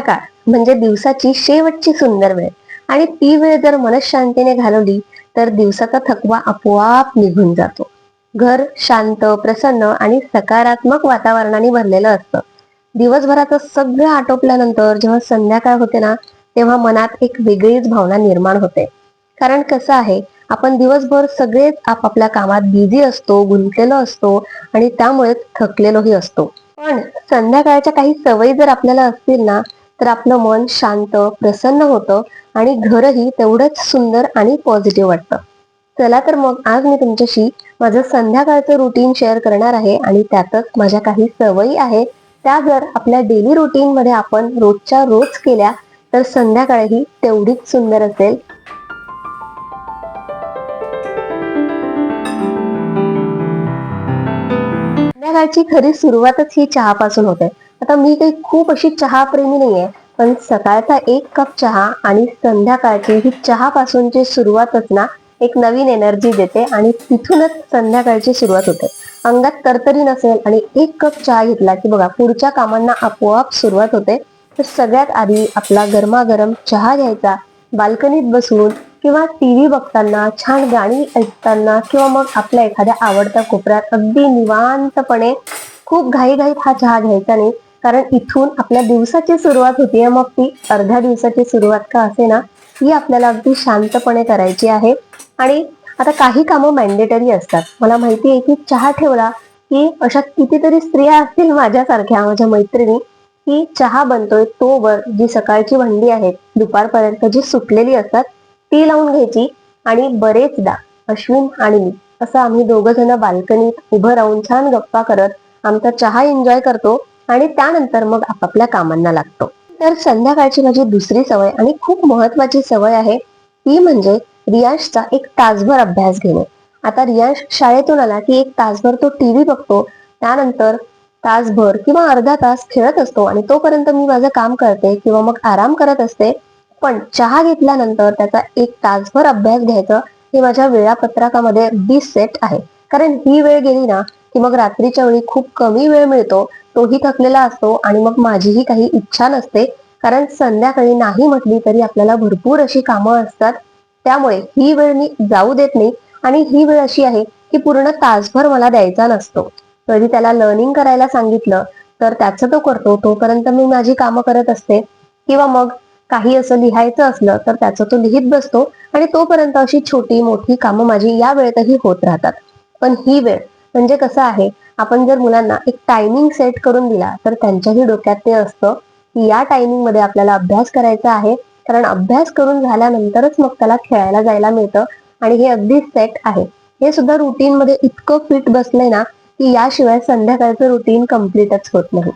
संध्याकाळ म्हणजे दिवसाची शेवटची सुंदर वेळ. आणि ती वेळ जर मनशांतीने घालवली तर दिवसाचा थकवा आपोआप निघून जातो. घर शांत प्रसन्न आणि सकारात्मक वातावरणाने भरलेलं असतं. दिवसभराचं सगळं आटोपल्यानंतर जेव्हा संध्याकाळ होते ना तेव्हा मनात एक वेगळीच भावना निर्माण होते. कारण कसं आहे आपण दिवसभर सगळेच आपापल्या कामात बिझी असतो गुंतलेलो असतो आणि त्यामुळे थकलेलोही असतो. पण संध्याकाळच्या काही सवयी जर आपल्याला असतील ना तर आपलं मन शांत प्रसन्न होतं आणि घरही तेवढंच सुंदर आणि पॉझिटिव्ह वाटतं. चला तर मग आज मी तुमच्याशी माझं संध्याकाळचं रुटीन शेअर करणार आहे आणि त्यातच माझ्या काही सवयी आहेत त्या जर आपल्या डेली रुटीन मध्ये आपण रोजच्या रोज केल्या तर संध्याकाळही तेवढीच सुंदर असेल. संध्याकाळची खरी सुरुवातच ही चहापासून होते. आता मी काही खूप अशी चहा प्रेमी नाहीये पण सकाळचा एक कप चहा आणि संध्याकाळची ही चहापासूनची सुरुवातच ना एक नवीन एनर्जी देते आणि तिथूनच संध्याकाळची सुरुवात होते. अंगात तरतरी नसेल आणि एक कप चहा घेतला की बघा पुढच्या कामांना आपोआप सुरुवात होते. तर सगळ्यात आधी आपला गरमागरम चहा घ्यायचा बाल्कनीत बसून किंवा टीव्ही बघताना छान गाणी ऐकताना किंवा मग आपल्या एखाद्या आवडत्या कोपऱ्यात अगदी निवांतपणे खूप घाईघाईत हा चहा घ्यायचा नाही. कारण इथून आपल्या दिवसाची सुरुवात होतीये मग ती अर्ध्या दिवसाची सुरुवात का असे ना ही आपल्याला अगदी शांतपणे करायची आहे. आणि आता काही कामं मॅन्डेटरी असतात. मला माहिती आहे की चहा ठेवला की अशा कितीतरी स्त्रिया असतील माझ्यासारख्या माझ्या मैत्रिणी की चहा बनतोय तोवर जी सकाळची भांडी आहेत दुपारपर्यंत जी सुटलेली असतात ती लावून घ्यायची आणि बरेचदा अश्विन आणि मी असं आम्ही दोघ जण बाल्कनीत उभं राहून छान गप्पा करत आमचा चहा एन्जॉय करतो. आणि त्यानंतर मग आपापल्या कामांना लागतो. तर संध्याकाळची माझी दुसरी सवय आणि खूप महत्वाची सवय आहे ती म्हणजे रियांशचा एक तासभर अभ्यास घेणे. आता रियांश शाळेतून आला की एक तासभर तो टीव्ही बघतो त्यानंतर तासभर किंवा अर्धा तास खेळत असतो आणि तोपर्यंत मी माझं काम करते किंवा मग आराम करत असते. पण चहा घेतल्यानंतर त्याचा एक तासभर अभ्यास घ्यायचं हे माझ्या वेळापत्रकामध्ये बी सेट आहे. कारण ही वेळ गेली ना की मग रात्रीच्या वेळी खूप कमी वेळ मिळतो तोही थकलेला असतो आणि मग माझीही काही इच्छा नसते. कारण संध्याकाळी नाही म्हटली तरी आपल्याला भरपूर अशी कामं असतात. त्यामुळे ही वेळ मी जाऊ देत नाही. आणि ही वेळ अशी आहे की पूर्ण तासभर मला द्यायचा नसतो. कधी त्याला लर्निंग करायला सांगितलं तर त्याचं तो करतो. तोपर्यंत मी माझी कामं करत असते. किंवा मग काही असं लिहायचं असलं तर त्याचं तो लिहित बसतो. आणि तोपर्यंत अशी छोटी मोठी कामं माझी या वेळेतही होत राहतात. पण ही वेळ म्हणजे कसं आहे आपण जर मुलांना एक टायमिंग सेट करून दिला तर त्यांच्याही डोक्यात ते असतं की या टायमिंगमध्ये आपल्याला अभ्यास करायचा आहे. कारण अभ्यास करून झाल्यानंतरच मग त्याला खेळायला जायला मिळतं आणि हे अगदी सेट आहे. हे सुद्धा रुटीन मध्ये इतकं फिट बसलंय ना की याशिवाय संध्याकाळचं रुटीन कम्प्लीटच होत नाही.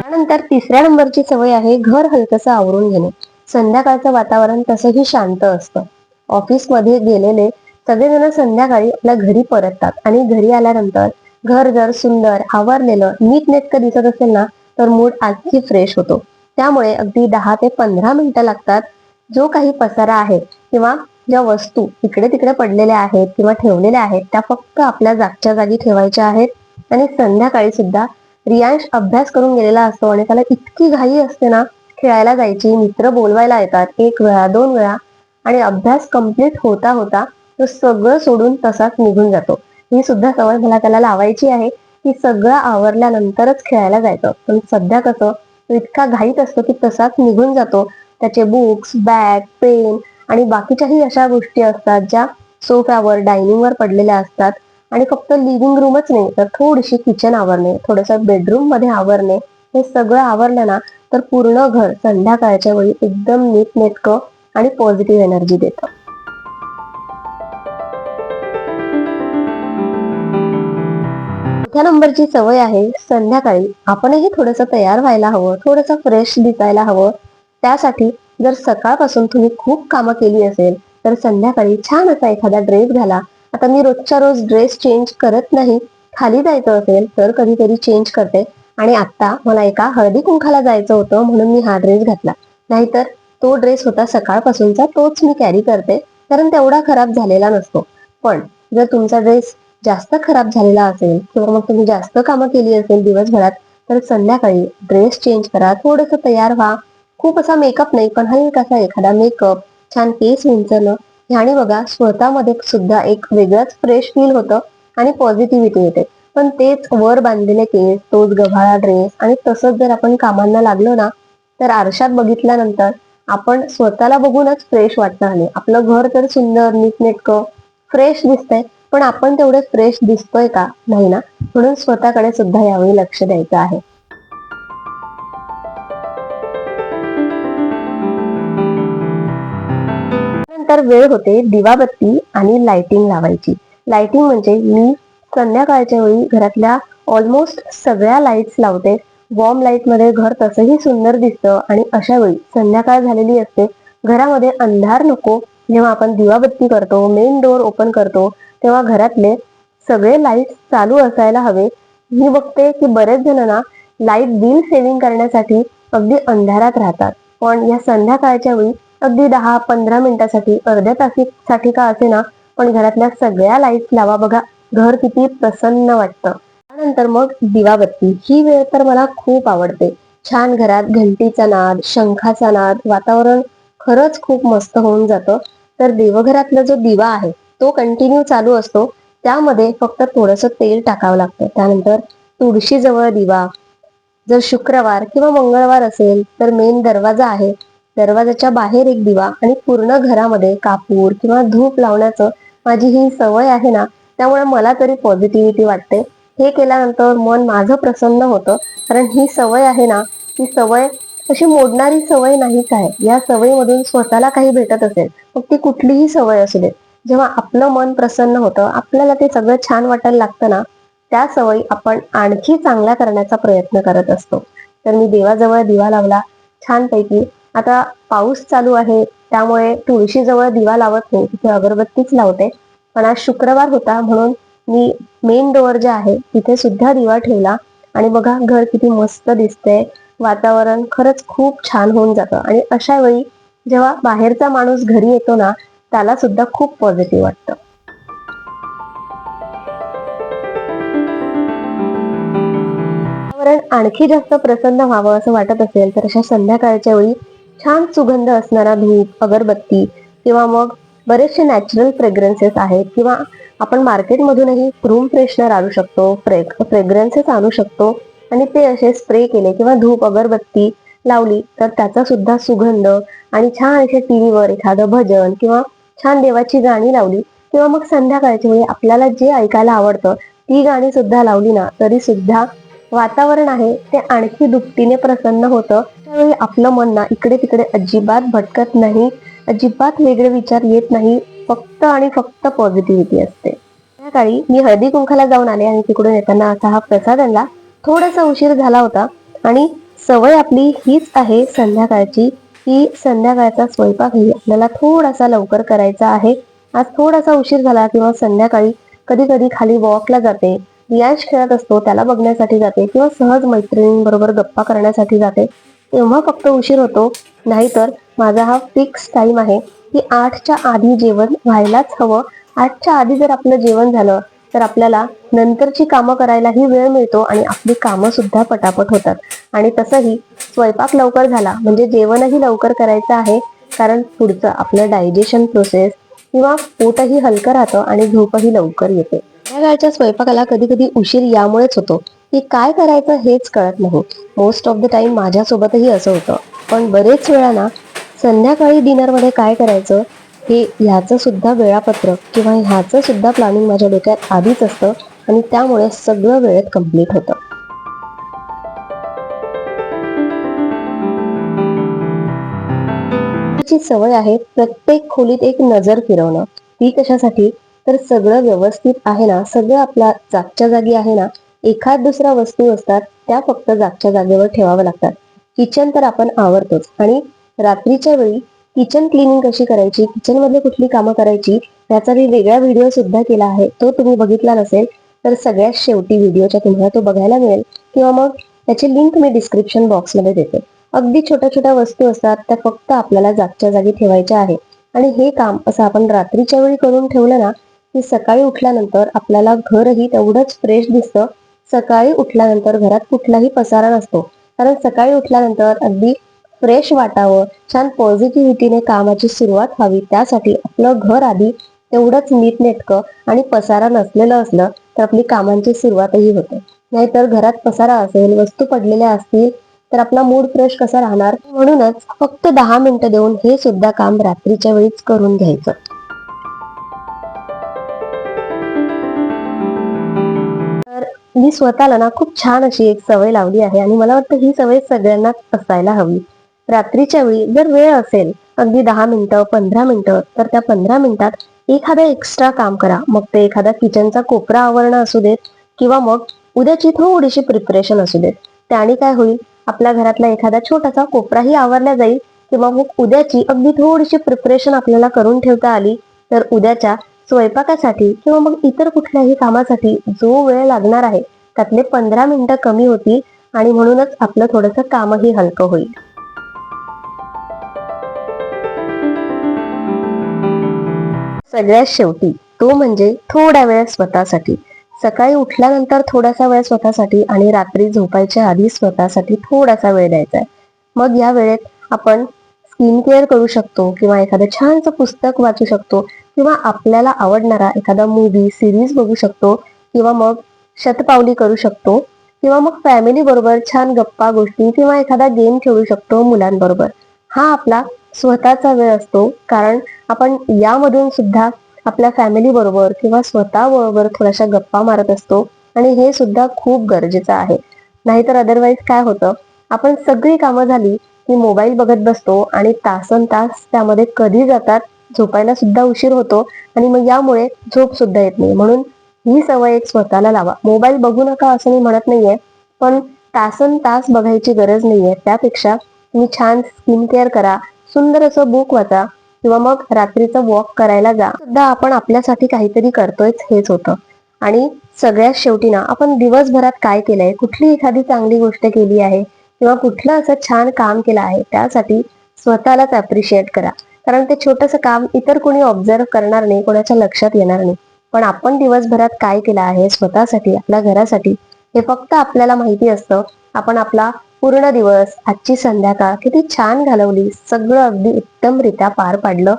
त्यानंतर तिसऱ्या नंबरची सवय आहे घर हलकसं आवरून घेणे. संध्याकाळचं वातावरण तसंही शांत असतं. ऑफिसमध्ये गेलेले सगळेजण संध्याकाळी आपल्या घरी परततात आणि घरी आल्यानंतर घर जर सुंदर आवरलेलं नीटनेटकं दिसत असेल ना तर मूड आणखी फ्रेश होतो. त्यामुळे अगदी दहा ते पंधरा मिनिटं लागतात. जो काही पसारा आहे किंवा ज्या वस्तू इकडे तिकडे पडलेल्या आहेत किंवा ठेवलेल्या आहेत त्या फक्त आपल्या जागच्या जागी ठेवायच्या आहेत आणि संध्याकाळी सुद्धा रियांश अभ्यास करून गेलेला असतो आणि त्याला इतकी घाई असते ना खेळायला जायची मित्र बोलवायला येतात एक वेळा दोन वेळा आणि अभ्यास कंप्लीट होता होता तो सगळं सोडून तसाच निघून जातो. ही सुद्धा सवय मला त्याला लावायची आहे की सगळं आवरल्यानंतरच खेळायला जायचं. पण सध्या कसं तो इतका घाईत असतो की तसाच निघून जातो. त्याचे बुक्स बॅग पेन आणि बाकीच्याही अशा गोष्टी असतात ज्या सोफ्यावर डायनिंगवर पडलेल्या असतात. आणि फक्त लिव्हिंग रूमच नाही तर थोडीशी किचन आवरणे थोडंसं बेडरूममध्ये आवरणे हे सगळं आवरलं ना तर पूर्ण घर संध्याकाळच्या वेळी एकदम नीटनेटकं आणि पॉझिटिव्ह एनर्जी देतं. चौथ्या नंबरची सवय आहे संध्याकाळी आपणही थोडंसं तयार व्हायला हवं थोडंसं फ्रेश दिसायला हवं. त्यासाठी जर सकाळपासून तुम्ही खूप कामं केली असेल तर संध्याकाळी छान असा एखादा ड्रेस घाला. आता मी रोजच्या रोज ड्रेस चेंज करत नाही खाली जायचं असेल तर कधीतरी चेंज करते. आणि आता मला एका हळदी कुंखाला जायचं होतं म्हणून मी हा ड्रेस घातला. नाहीतर तो ड्रेस होता सकाळपासूनचा तोच मी कॅरी करते कारण तेवढा खराब झालेला नसतो. पण जर तुमचा ड्रेस जास्त खराब झालेला असेल किंवा मग तुम्ही जास्त कामं केली असेल दिवसभरात तर संध्याकाळी ड्रेस चेंज करा. थोडस तयार व्हा. खूप असा मेकअप नाही पण हलकासा एखादा मेकअप छान केस विंचरणं ह्याने बघा स्वतःमध्ये सुद्धा एक वेगळंच फ्रेश फील होतं आणि पॉझिटिव्हिटी येते. पण तेच वर बांधलेले केस तोच गव्हाळा ड्रेस आणि तसंच जर आपण कामांना लागलो ना तर आरशात बघितल्यानंतर आपण स्वतःला बघूनच फ्रेश वाटणार नाही. आपलं घर तर सुंदर नीटनेटकं फ्रेश दिसतंय पण आपण तेवढे फ्रेश दिसतोय का? नाही ना. म्हणून स्वतःकडे सुद्धा यावेळी लक्ष द्यायचं आहे. नंतर वेळ होते दिवाबत्ती आणि लाइटिंग लावायची. लाइटिंग म्हणजे मी संध्याकाळच्या वेळी घरातल्या ऑलमोस्ट सगळ्या लाईट्स लावते. वॉर्म लाइटमध्ये घर तसंही सुंदर दिसतं आणि अशा वेळी संध्याकाळ झालेली असते. घरामध्ये अंधार नको. जेव्हा आपण दिवाबत्ती करतो मेन डोअर ओपन करतो तेव्हा घरातले सगळे लाइट चालू असायला हवे. मी बघते की बरेच जण ना लाइट बिल सेव्हिंग करण्यासाठी अगदी अंधारात राहतात. पण या संध्याकाळच्या वेळी अगदी दहा पंधरा मिनिटासाठी अर्ध्या तासासाठी का असे ना पण घरातल्या सगळ्या लाईट्स लावा बघा. घर किती प्रसन्न वाटतं. त्यानंतर मग दिवाबत्ती. ही वेळ तर मला खूप आवडते. छान घरात घंटीचा नाद शंखाचा नाद वातावरण खरंच खूप मस्त होऊन जातं. तर देवघरातला जो दिवा आहे तो कंटिन्यू चालू असतो. त्यामध्ये फक्त थोडस तेल टाकावं लागतं. त्यानंतर तुळशी जवळ दिवा. जर शुक्रवार किंवा मंगळवार असेल तर मेन दरवाजा आहे. दरवाजाच्या बाहेर एक दिवा आणि पूर्ण घरामध्ये कापूर किंवा धूप लावण्याचं माझी ही सवय आहे ना त्यामुळे मला तरी पॉझिटिव्हिटी वाटते. हे केल्यानंतर मन माझं प्रसन्न होतं. कारण ही सवय आहे ना ही सवय अशी मोडणारी सवय नाहीच आहे. या सवयीमधून स्वतःला काही भेटत असेल मग ती कुठलीही सवय असू दे जेव्हा आपलं मन प्रसन्न होतं आपल्याला ते सगळं छान वाटायला लागतं ना त्या सवयी आपण आणखी चांगल्या करण्याचा प्रयत्न करत असतो. तर मी देवाजवळ दिवा लावला छानपैकी. आता पाऊस चालू आहे त्यामुळे तुळशीजवळ दिवा लावत नाही तिथे अगरबत्तीच लावते. पण आज शुक्रवार होता म्हणून मी मेन डोअर जे आहे तिथे सुद्धा दिवा ठेवला. आणि बघा घर किती मस्त दिसतंय. वातावरण खरंच खूप छान होऊन जातं. आणि अशा वेळी जेव्हा बाहेरचा माणूस घरी येतो ना त्याला सुद्धा खूप पॉझिटिव्ह वाटतं. वातावरण आणखी जास्त प्रसन्न व्हावं असं वाटत असेल तर अशा संध्याकाळच्या वेळी छान सुगंध असणारा धूप अगरबत्ती किंवा मग बरेचसे नॅचरल फ्रेग्रन्सेस आहेत किंवा आपण मार्केटमधूनही रूम फ्रेशनर आणू शकतो फ्रे फ्रेग्रन्सेस आणू शकतो आणि ते असे स्प्रे केले किंवा धूप अगरबत्ती लावली तर त्याचा सुद्धा सुगंध आणि छान असे टीव्हीवर एखादं भजन किंवा छान देवाची गाणी लावली किंवा मग संध्याकाळच्या वेळी आपल्याला जे ऐकायला आवडतं ती गाणी सुद्धा लावली ना तरी सुद्धा वातावरण आहे ते आणखी दुपटीने प्रसन्न होतं. त्यावेळी आपलं मन ना इकडे तिकडे अजिबात भटकत नाही. अजिबात वेगळे विचार येत नाही. फक्त आणि फक्त पॉझिटिव्हिटी असते. त्याकाळी मी हळदी कुंखाला जाऊन आले आणि तिकडून येताना असा हा प्रसाद आणला. थोडासा उशीर झाला होता आणि सवय आपली हीच आहे संध्याकाळची की संध्याकाळचा स्वयंपाकही आपल्याला थोडासा लवकर करायचा आहे. आज थोडासा उशीर झाला किंवा संध्याकाळी कधी कधी खाली वॉकला जाते रियांश खेळत असतो त्याला बघण्यासाठी जाते किंवा सहज मैत्रिणींबरोबर गप्पा करण्यासाठी जाते. तेव्हा फक्त उशीर होतो. नाहीतर माझा हा फिक्स टाइम आहे की आठच्या आधी जेवण व्हायलाच हवं. आठच्या आधी जर आपलं जेवण झालं तर आपल्याला नंतरची कामं करायलाही वेळ मिळतो आणि आपली कामं सुद्धा पटापट होतात. आणि तसंही स्वयंपाक लवकर झाला म्हणजे जेवणही लवकर करायचं आहे कारण पुढचं आपलं डायजेशन प्रोसेस किंवा पोटही हलकं राहतं आणि झोपही लवकर येते. संध्याकाळच्या स्वयंपाकाला कधी कधी उशीर यामुळेच होतो. की काय करायचं हेच कळत नाही. मोस्ट ऑफ द टाइम माझ्यासोबतही असं होतं. पण बरेच वेळा ना संध्याकाळी डिनरमध्ये काय करायचं हे ह्याचं सुद्धा वेळापत्रक किंवा ह्याचं सुद्धा प्लॅनिंग माझ्या डोक्यात आधीच असतं आणि त्यामुळे सगळं वेळेत कंप्लीट होतं. सवय आहे प्रत्येक खोलीत एक नजर फिरवणं. ती कशासाठी? तर सगळं व्यवस्थित आहे ना सगळं आपल्या जागच्या जागी आहे ना एखाद दुसऱ्या वस्तू असतात त्या फक्त जागच्या जागेवर ठेवाव्या लागतात. किचन तर आपण आवडतोच आणि रात्रीच्या वेळी किचन क्लिनिंग कशी करायची किचनमध्ये कुठली कामं करायची त्याचा मी वेगळा व्हिडिओ सुद्धा केला आहे. तो तुम्ही बघितला नसेल तर सगळ्यात शेवटी व्हिडिओच्या तुम्हाला तो बघायला मिळेल. किंवा मग त्याची लिंक मी डिस्क्रिप्शन बॉक्समध्ये देते. अगदी छोट्या छोट्या वस्तू असतात त्या फक्त आपल्याला जागच्या जागी ठेवायच्या आहे आणि हे काम असं आपण रात्रीच्या वेळी करून ठेवलं ना की सकाळी उठल्यानंतर आपल्याला घरही तेवढंच फ्रेश दिसतं. सकाळी उठल्यानंतर घरात कुठलाही पसारा नसतो. कारण सकाळी उठल्यानंतर अगदी फ्रेश वाटावं छान पॉझिटिव्हिटीने कामाची सुरुवात व्हावी त्यासाठी आपलं घर आधी तेवढंच नीटनेटकं आणि पसारा नसलेलं असलं तर आपली कामांची सुरुवातही होते. नाहीतर घरात पसारा असेल वस्तू पडलेल्या असतील तर आपला मूड फ्रेश कसा राहणार? म्हणूनच फक्त दहा मिनिटं देऊन हे सुद्धा काम रात्रीच्या वेळीच करून घ्यायचं. तर मी स्वतःला ना खूप छान अशी एक सवय लावली आहे आणि मला वाटतं ही सवय सगळ्यांनाच असायला हवी. रात्रीच्या वेळी जर वेळ असेल अगदी दहा मिनिटं पंधरा मिनिटं तर त्या पंधरा मिनिटात एखादं एक्स्ट्रा काम करा. मग ते एखादा किचनचा कोपरा आवरणं असू देत किंवा मग उद्याची थोडीशी प्रिपरेशन असू देत. त्याने काय होईल? आपल्या घरातला एखादा छोटासा कोपराही आवरला जाईल किंवा मग उद्याची अगदी थोडीशी प्रिपरेशन आपल्याला करून ठेवता आली तर उद्याच्या स्वयंपाकासाठी किंवा मग इतर कुठल्याही कामासाठी जो वेळ लागणार आहे त्यातले पंधरा मिनिटं कमी होतील आणि म्हणूनच आपलं थोडंसं कामही हलकं होईल. सगळ्यात शेवटी तो म्हणजे थोडा वेळ स्वतःसाठी. सकाळी उठल्यानंतर थोडासा वेळ स्वतःसाठी आणि रात्री झोपायच्या आधी स्वतःसाठी थोडासा वेळ द्यायचा आहे. मग या वेळेत आपण स्किन केअर करू शकतो किंवा एखादं छानसं पुस्तक वाचू शकतो किंवा आपल्याला आवडणारा एखादा मूवी सिरीज बघू शकतो किंवा मग शतपावली करू शकतो किंवा मग फॅमिली बरोबर छान गप्पा गोष्टी किंवा एखादा गेम खेळू शकतो मुलांबरोबर. हा आपला स्वतःचा वेळ असतो कारण आपण यामधून सुद्धा आपल्या फॅमिली बरोबर किंवा स्वतः बरोबर थोड्याशा गप्पा मारत असतो. आणि हे सुद्धा खूप गरजेचं आहे. नाहीतर अदरवाईज काय होतं? आपण सगळी कामं झाली की मोबाईल बघत बसतो आणि तासन तास त्यामध्ये कधी जातात झोपायला सुद्धा उशीर होतो. आणि मग यामुळे झोप सुद्धा येत नाही. म्हणून ही सवय एक स्वतःला लावा. मोबाईल बघू नका असं मी म्हणत नाहीये. पण तासन तास बघायची गरज नाहीये. त्यापेक्षा तुम्ही छान स्किन केअर करा. सुंदर असं बुक वाचा. किंवा मग रात्रीचं वॉक करायला जा. सुद्धा आपण आपल्यासाठी काहीतरी करतोयच हेच होतं. आणि सगळ्यात शेवटी ना आपण दिवसभरात काय केलंय? कुठली एखादी चांगली गोष्ट केली आहे? किंवा कुठलं असं छान काम केलं आहे? त्यासाठी स्वतःलाच अप्रिशिएट करा. कारण ते छोटंसं काम इतर कोणी ऑब्झर्व करणार नाही कोणाच्या लक्षात येणार नाही. पण आपण दिवसभरात काय केलं आहे? स्वतःसाठी आपल्या घरासाठी हे फक्त आपल्याला माहिती असतं. आपण आपला पूर्ण दिवस आजची संध्याकाळ किती छान घालवली. सगळं अगदी उत्तमरित्या पार पाडलं.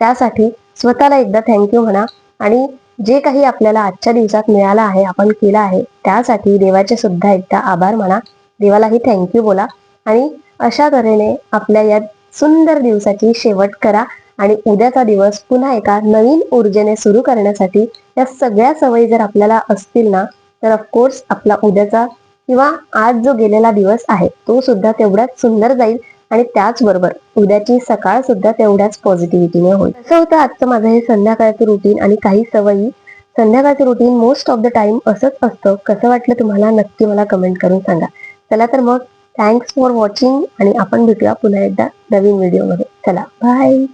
त्यासाठी स्वतःला एकदा थँक्यू म्हणा आणि जे काही आपल्याला आजच्या दिवसात मिळालं आहे आपण केलं आहे त्यासाठी देवाचे सुद्धा एकदा आभार म्हणा. देवालाही थँक्यू बोला. आणि अशा तऱ्हेने आपल्या या सुंदर दिवसाची शेवट करा आणि उद्याचा दिवस पुन्हा एका नवीन ऊर्जेने सुरू करण्यासाठी या सगळ्या सवयी जर आपल्याला असतील ना तर ऑफकोर्स आपला उद्याचा किंवा आज जो गेलेला दिवस आहे तो सुद्धा तेवढाच सुंदर जाईल आणि त्याचबरोबर उद्याची सकाळ सुद्धा तेवढ्याच पॉझिटिव्हिटीने होईल. असं होतं आजचं माझं हे संध्याकाळचं रुटीन आणि काही सवयी. संध्याकाळचं routine most of the time असंच असतं. कसं वाटलं तुम्हाला? नक्की मला कमेंट करून सांगा. चला तर मग थँक्स फॉर वॉचिंग आणि आपण भेटूया पुन्हा एकदा नवीन व्हिडिओमध्ये चला बाय